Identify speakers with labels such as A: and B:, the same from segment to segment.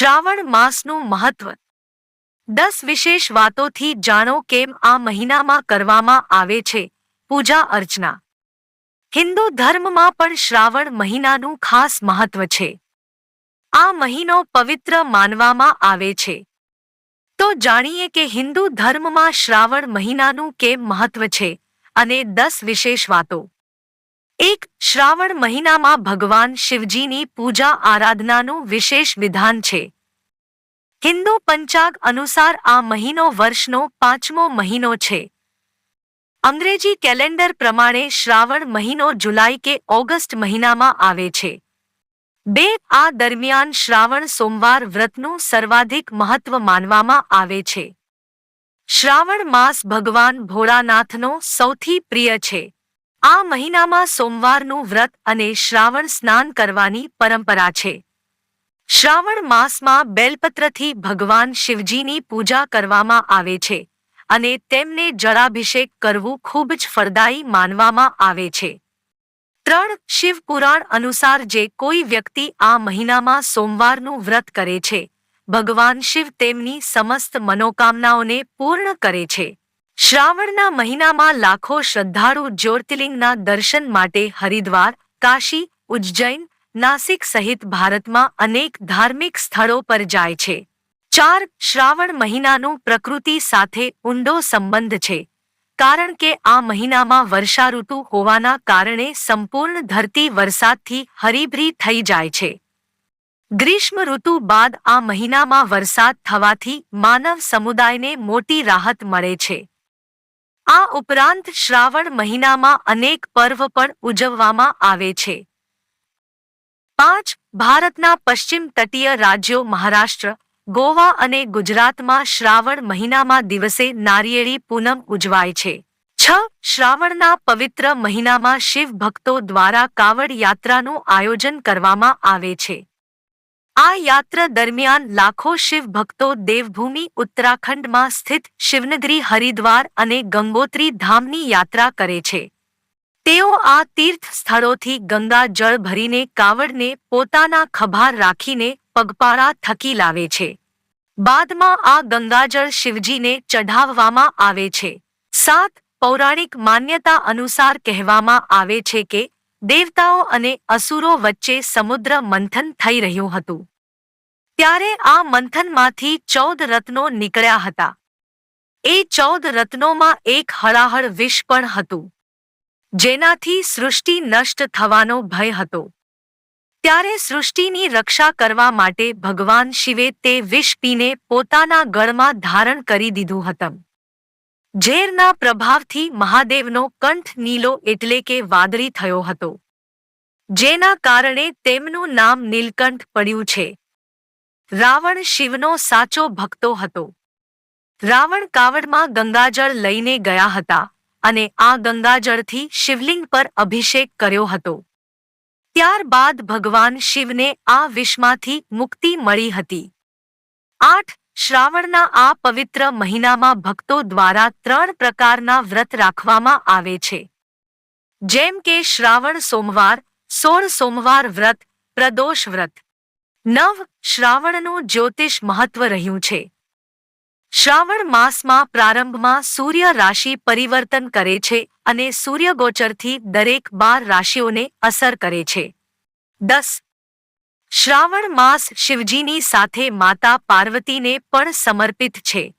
A: શ્રાવણ માસનું મહત્વ. દસ વિશેષ વાતોથી જાણો કેમ આ મહિનામાં કરવામાં આવે છે પૂજા અર્ચના. હિન્દુ ધર્મમાં પણ શ્રાવણ મહિનાનું ખાસ મહત્વ છે. આ મહિનો પવિત્ર માનવામાં આવે છે. તો જાણીએ કે હિન્દુ ધર્મમાં શ્રાવણ મહિનાનું કેમ મહત્વ છે અને દસ વિશેષ વાતો. એક શ્રાવણ મહિનામાં ભગવાન શિવજીની પૂજા આરાધનાનું વિશેષ વિધાન છે. હિન્દુ પંચાગ અનુસાર આ મહિનો વર્ષનો પાંચમો મહિનો છે. અંગ્રેજી કેલેન્ડર પ્રમાણે શ્રાવણ મહિનો જુલાઈ કે ઓગસ્ટ મહિનામાં આવે છે. બે આ દરમિયાન શ્રાવણ સોમવાર વ્રતનું સર્વાધિક મહત્વ માનવામાં આવે છે. શ્રાવણ માસ ભગવાન ભોળાનાથનો સૌથી પ્રિય છે. આ મહિનામાં સોમવારનું વ્રત અને શ્રાવણ સ્નાન કરવાની પરંપરા છે. શ્રાવણ માસમાં બેલપત્રથી ભગવાન શિવજીની પૂજા કરવામાં આવે છે અને તેમને જળાભિષેક કરવું ખૂબ જ ફળદાયી માનવામાં આવે છે. ત્રણ શિવપુરાણ અનુસાર જે કોઈ વ્યક્તિ આ મહિનામાં સોમવારનું વ્રત કરે છે, ભગવાન શિવ તેમની સમસ્ત મનોકામનાઓને પૂર્ણ કરે છે. શ્રાવણના મહિનામાં લાખો શ્રદ્ધાળુ જ્યોતિર્લિંગના દર્શન માટે હરિદ્વાર, કાશી, ઉજ્જૈન, નાસિક સહિત ભારતમાં અનેક ધાર્મિક સ્થળો પર જાય છે. ચાર શ્રાવણ મહિનાનું પ્રકૃતિ સાથે ઊંડો સંબંધ છે. કારણ કે આ મહિનામાં વર્ષાઋતુ હોવાના કારણે સંપૂર્ણ ધરતી વરસાદથી હરીભરી થઈ જાય છે. ગ્રીષ્મ ઋતુ બાદ આ મહિનામાં વરસાદ થવાથી માનવ સમુદાયને મોટી રાહત મળે છે. આ ઉપરાંત શ્રાવણ મહિનામાં અનેક પર્વ પણ ઉજવવામાં આવે છે. પાંચ, ભારતના પશ્ચિમ તટીય રાજ્યો મહારાષ્ટ્ર, ગોવા અને ગુજરાતમાં શ્રાવણ મહિનામાં દિવસે નારિયેળી પૂનમ ઉજવાય છે. છ, શ્રાવણના પવિત્ર મહિનામાં શિવ ભક્તો દ્વારા કાવડ યાત્રાનું આયોજન કરવામાં આવે છે. આ યાત્રા દરમિયાન લાખો શિવ ભક્તો દેવભૂમિ ઉત્તરાખંડમાં સ્થિત શિવનગરી હરિદ્વાર અને ગંગોત્રી ધામની યાત્રા કરે છે. તેઓ આ તીર્થ સ્થળોથી ગંગા જળ ભરીને કાવડને પોતાના ખભાર રાખીને પગપાળા થકી લાવે છે. બાદમાં આ ગંગાજળ શિવજીને ચઢાવવામાં આવે છે. સાત પૌરાણિક માન્યતા અનુસાર કહેવામાં આવે છે કે દેવતાઓ અને અસુરો વચ્ચે સમુદ્ર મંથન થઈ રહ્યું હતું. ત્યારે આ મંથનમાંથી ચૌદ રત્નો નીકળ્યા હતા. એ ચૌદ રત્નોમાં એક હળાહળ વિષ પણ હતું, જેનાથી સૃષ્ટિ નષ્ટ થવાનો ભય હતો. ત્યારે સૃષ્ટિની રક્ષા કરવા માટે ભગવાન શિવે તે વિષ પીને પોતાના ગળમાં ધારણ કરી દીધું હતું. ઝેરના પ્રભાવથી મહાદેવનો કંઠ નીલો એટલે કે વાદળી થયો હતો. જેના કારણે તેમનું નામ નીલકંઠ પડ્યું છે. રાવણ શિવનો સાચો ભક્તો હતો. રાવણ કાવડમાં ગંગાજળ લઈને ગયા હતા અને આ ગંગાજળથી શિવલિંગ પર અભિષેક કર્યો હતો. ત્યારબાદ ભગવાન શિવને આ વિશ્વમાંથી મુક્તિ મળી હતી. આઠ શ્રાવણના આ પવિત્ર મહિનામાં ભક્તો દ્વારા ત્રણ પ્રકારના વ્રત રાખવામાં આવે છે. જેમ કે શ્રાવણ સોમવાર, સોળ સોમવાર વ્રત, પ્રદોષ વ્રત. નવ શ્રાવણનું જ્યોતિષ મહત્વ રહ્યું છે. શ્રાવણ માસમાં પ્રારંભમાં સૂર્ય રાશિ પરિવર્તન કરે છે અને સૂર્યગોચરથી દરેક બાર રાશિઓને અસર કરે છે. દસ શ્રાવણ માસ શિવજીની સાથે માતા પાર્વતીને પણ સમર્પિત છે.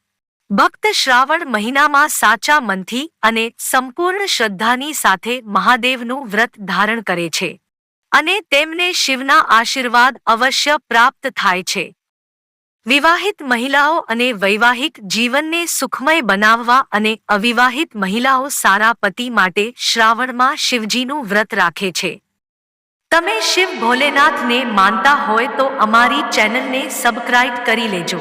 A: ભક્ત શ્રાવણ મહિનામાં સાચા મનથી અને સંપૂર્ણ શ્રદ્ધાની સાથે મહાદેવનું વ્રત ધારણ કરે છે. અને તેમને શિવના આશીર્વાદ અવશ્ય પ્રાપ્ત થાય છે. વિવાહિત મહિલાઓ અને વૈવાહિક જીવનને સુખમય બનાવવા અને અવિવાહિત મહિલાઓ સારા પતિ માટે શ્રાવણમાં શિવજીનું વ્રત રાખે છે. તમે શિવ ભોલેનાથને માનતા હોય તો અમારી ચેનલને સબસ્ક્રાઇબ કરી લેજો.